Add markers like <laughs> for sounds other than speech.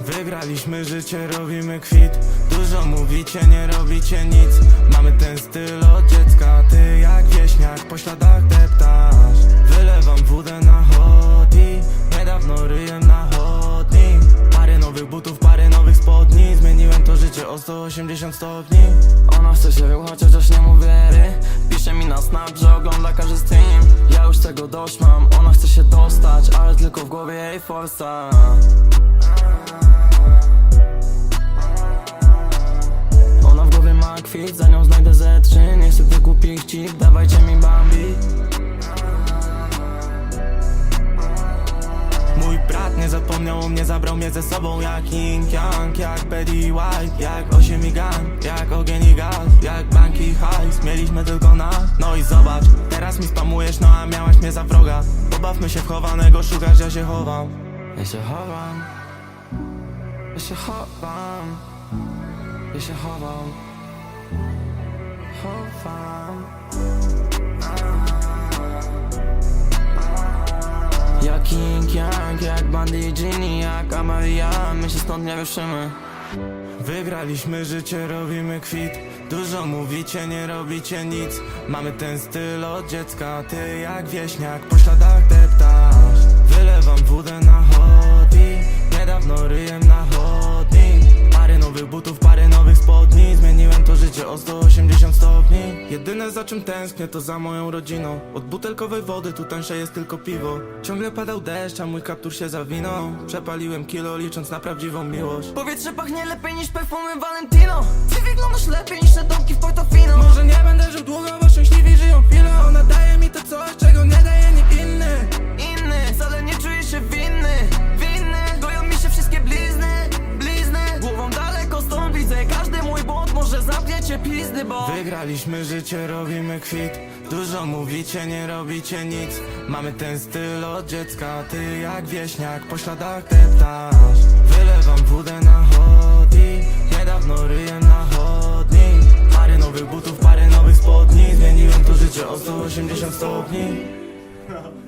Wygraliśmy życie, robimy kwit. Dużo mówicie, nie robicie nic. Mamy ten styl od dziecka. Ty jak wieśniak po o 180 stopni. Ona chce się wychać, chociaż nie mu wierzy Pisze mi na snap, że ogląda każdy stream. Ja już tego dość mam, ona chce się dostać Ale tylko w głowie jej forsa. Ona w głowie ma kwit, za nią znajdę Z3 Nie chcę tych głupich cip, dawajcie mi Bambi brat nie zapomniał o mnie, zabrał mnie ze sobą Jak Yin Yang, jak Betty White Jak osiem i jak ogień i gaz Jak banki i mieliśmy tylko nas. No i zobacz, teraz mi spamujesz, no a miałaś mnie za wroga. Pobawmy się w chowanego, szukasz, ja się chowam. Ja się chowam. Ja się chowam. Ja się chowam. Chowam King Yang, jak Bandy Genie, jak Amaria My się stąd nie ruszymy. Wygraliśmy życie, robimy kwit. Dużo mówicie, nie robicie nic. Mamy ten styl od dziecka Ty jak wieśniak. Po śladach deptasz Wylewam wódę na chodnik Niedawno ryjem na chodnik Parę nowych butów, parę nowych spodni. Zmieniłem to życie o 180 stopni Jedyne za czym tęsknię to za moją rodziną. Od butelkowej wody tu tańsze jest tylko piwo. Ciągle padał deszcz, a mój kaptur się zawinął. Przepaliłem kilo licząc na prawdziwą miłość. Powietrze pachnie lepiej niż perfumy Valentino. Ty wyglądasz lepiej niż te domki w Portofino. Może nie będę żył długo, bo szczęśliwi żyją pizdy, bo Wygraliśmy życie, robimy kwit. Dużo mówicie, nie robicie nic. Mamy ten styl od dziecka Ty jak wieśniak po śladach deptasz Wylewam wódę na chodnik Niedawno ryjem na chodnik Parę nowych butów, parę nowych spodni Zmieniłem to życie o 180 stopni <laughs>